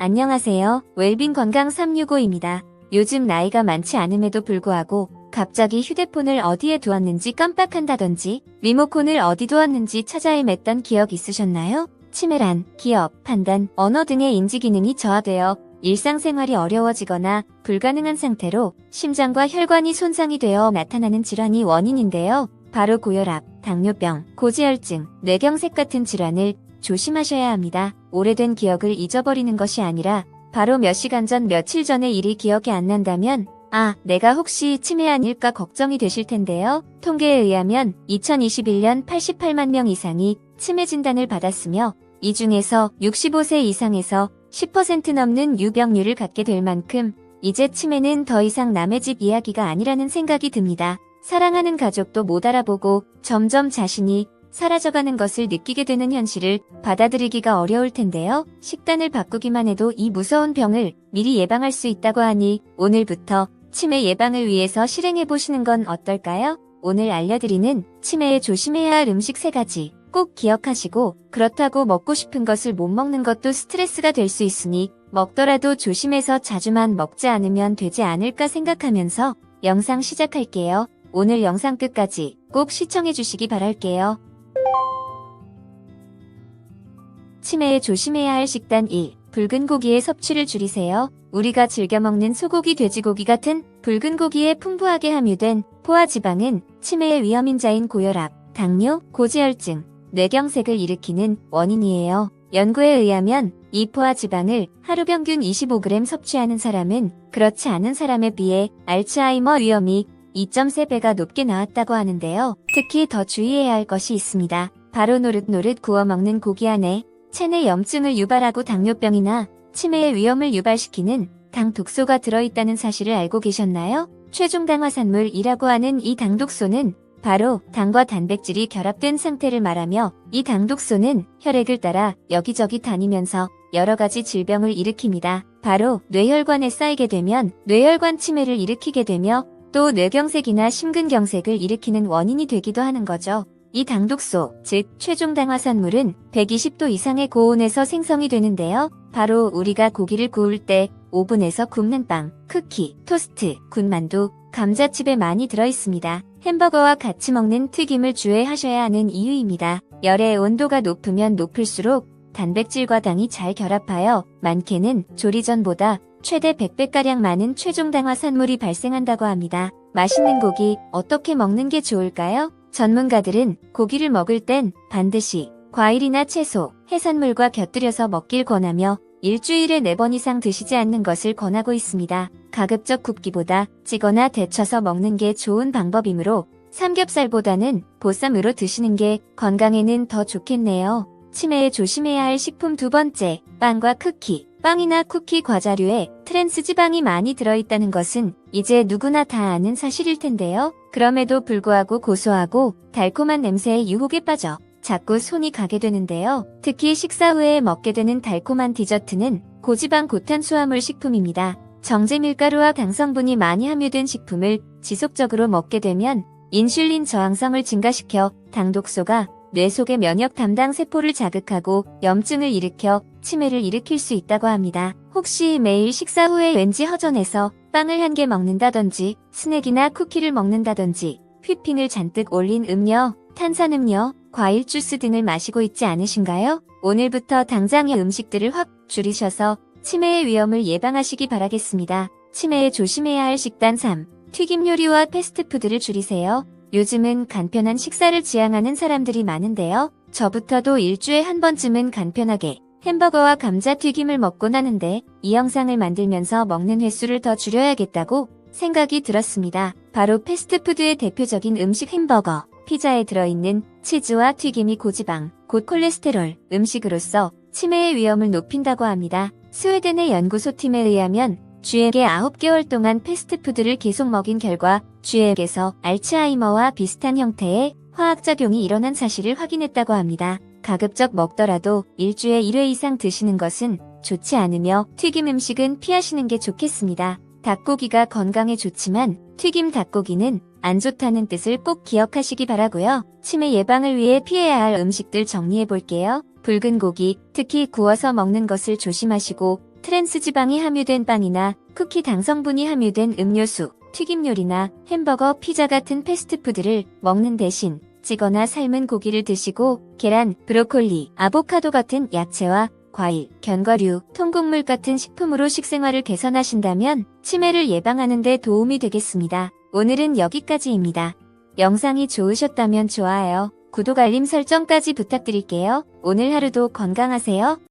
안녕하세요. 웰빙 건강 365입니다. 요즘 나이가 많지 않음에도 불구하고 갑자기 휴대폰을 어디에 두었는지 깜빡한다던지 리모컨을 어디 두었는지 찾아 헤맸던 기억 있으셨나요? 치매란 기억, 판단, 언어 등의 인지 기능이 저하되어 일상생활이 어려워지거나 불가능한 상태로 심장과 혈관이 손상이 되어 나타나는 질환이 원인인데요. 바로 고혈압, 당뇨병, 고지혈증, 뇌경색 같은 질환을 조심하셔야 합니다. 오래된 기억을 잊어버리는 것이 아니라 바로 몇 시간 전 며칠 전의 일이 기억이 안 난다면 아, 내가 혹시 치매 아닐까 걱정이 되실 텐데요. 통계에 의하면 2021년 88만 명 이상이 치매 진단을 받았으며 이 중에서 65세 이상에서 10% 넘는 유병률을 갖게 될 만큼 이제 치매는 더 이상 남의 집 이야기가 아니라는 생각이 듭니다. 사랑하는 가족도 못 알아보고 점점 자신이 사라져가는 것을 느끼게 되는 현실을 받아들이기가 어려울 텐데요. 식단을 바꾸기만 해도 이 무서운 병을 미리 예방할 수 있다고 하니 오늘부터 치매 예방을 위해서 실행해 보시는 건 어떨까요? 오늘 알려드리는 치매에 조심해야 할 음식 3가지 꼭 기억하시고 그렇다고 먹고 싶은 것을 못 먹는 것도 스트레스가 될 수 있으니 먹더라도 조심해서 자주만 먹지 않으면 되지 않을까 생각하면서 영상 시작할게요. 오늘 영상 끝까지 꼭 시청해 주시기 바랄게요. 치매에 조심해야 할 식단 1. 붉은 고기의 섭취를 줄이세요. 우리가 즐겨 먹는 소고기, 돼지고기 같은 붉은 고기에 풍부하게 함유된 포화 지방은 치매의 위험인자인 고혈압, 당뇨, 고지혈증, 뇌경색을 일으키는 원인이에요. 연구에 의하면 이 포화 지방을 하루 평균 25g 섭취하는 사람은 그렇지 않은 사람에 비해 알츠하이머 위험이 2.3배가 높게 나왔다고 하는데요. 특히 더 주의해야 할 것이 있습니다. 바로 노릇노릇 구워 먹는 고기 안에 체내 염증을 유발하고 당뇨병이나 치매의 위험을 유발시키는 당 독소가 들어있다는 사실을 알고 계셨나요? 최종 당화산물이라고 하는 이 당독소는 바로 당과 단백질이 결합된 상태를 말하며 이 당독소는 혈액을 따라 여기저기 다니면서 여러 가지 질병을 일으킵니다. 바로 뇌혈관에 쌓이게 되면 뇌혈관 치매를 일으키게 되며 또 뇌경색이나 심근경색을 일으키는 원인이 되기도 하는 거죠. 이 당독소, 즉 최종 당화산물은 120도 이상의 고온에서 생성이 되는데요. 바로 우리가 고기를 구울 때 오븐에서 굽는 빵, 쿠키, 토스트, 군만두, 감자칩에 많이 들어있습니다. 햄버거와 같이 먹는 튀김을 주의하셔야 하는 이유입니다. 열의 온도가 높으면 높을수록 단백질과 당이 잘 결합하여 많게는 조리 전보다 최대 100배가량 많은 최종 당화산물이 발생한다고 합니다. 맛있는 고기 어떻게 먹는 게 좋을까요? 전문가들은 고기를 먹을 땐 반드시 과일이나 채소, 해산물과 곁들여서 먹길 권하며 일주일에 4번 이상 드시지 않는 것을 권하고 있습니다. 가급적 굽기보다 찌거나 데쳐서 먹는 게 좋은 방법이므로 삼겹살보다는 보쌈으로 드시는 게 건강에는 더 좋겠네요. 치매에 조심해야 할 식품 두 번째, 빵과 쿠키. 빵이나 쿠키 과자류에 트랜스 지방이 많이 들어있다는 것은 이제 누구나 다 아는 사실일 텐데요. 그럼에도 불구하고 고소하고 달콤한 냄새에 유혹에 빠져 자꾸 손이 가게 되는데요. 특히 식사 후에 먹게 되는 달콤한 디저트는 고지방 고탄수화물 식품입니다. 정제 밀가루와 강성분이 많이 함유된 식품을 지속적으로 먹게 되면 인슐린 저항성을 증가시켜 당독소가 뇌 속의 면역 담당 세포를 자극하고 염증을 일으켜 치매를 일으킬 수 있다고 합니다. 혹시 매일 식사 후에 왠지 허전해서 빵을 한 개 먹는다든지 스낵이나 쿠키를 먹는다든지 휘핑을 잔뜩 올린 음료, 탄산음료, 과일 주스 등을 마시고 있지 않으신가요? 오늘부터 당장의 음식들을 확 줄이셔서 치매의 위험을 예방하시기 바라겠습니다. 치매에 조심해야 할 식단 3. 튀김 요리와 패스트푸드를 줄이세요. 요즘은 간편한 식사를 지향하는 사람들이 많은데요. 저부터도 일주에 한 번쯤은 간편하게 햄버거와 감자튀김을 먹곤 하는데 이 영상을 만들면서 먹는 횟수를 더 줄여야겠다고 생각이 들었습니다. 바로 패스트푸드의 대표적인 음식 햄버거, 피자에 들어있는 치즈와 튀김이 고지방, 곧 콜레스테롤, 음식으로서 치매의 위험을 높인다고 합니다. 스웨덴의 연구소팀에 의하면 쥐에게 9개월 동안 패스트푸드를 계속 먹인 결과 쥐에게서 알츠하이머와 비슷한 형태의 화학작용이 일어난 사실을 확인했다고 합니다. 가급적 먹더라도 일주에 1회 이상 드시는 것은 좋지 않으며 튀김 음식은 피하시는 게 좋겠습니다. 닭고기가 건강에 좋지만 튀김 닭고기는 안 좋다는 뜻을 꼭 기억하시기 바라고요. 치매 예방을 위해 피해야 할 음식들 정리해 볼게요. 붉은 고기, 특히 구워서 먹는 것을 조심하시고 트랜스 지방이 함유된 빵이나 쿠키 당성분이 함유된 음료수, 튀김 요리나 햄버거, 피자 같은 패스트푸드를 먹는 대신 찌거나 삶은 고기를 드시고 계란, 브로콜리, 아보카도 같은 야채와 과일, 견과류, 통곡물 같은 식품으로 식생활을 개선하신다면 치매를 예방하는 데 도움이 되겠습니다. 오늘은 여기까지입니다. 영상이 좋으셨다면 좋아요, 구독 알림 설정까지 부탁드릴게요. 오늘 하루도 건강하세요.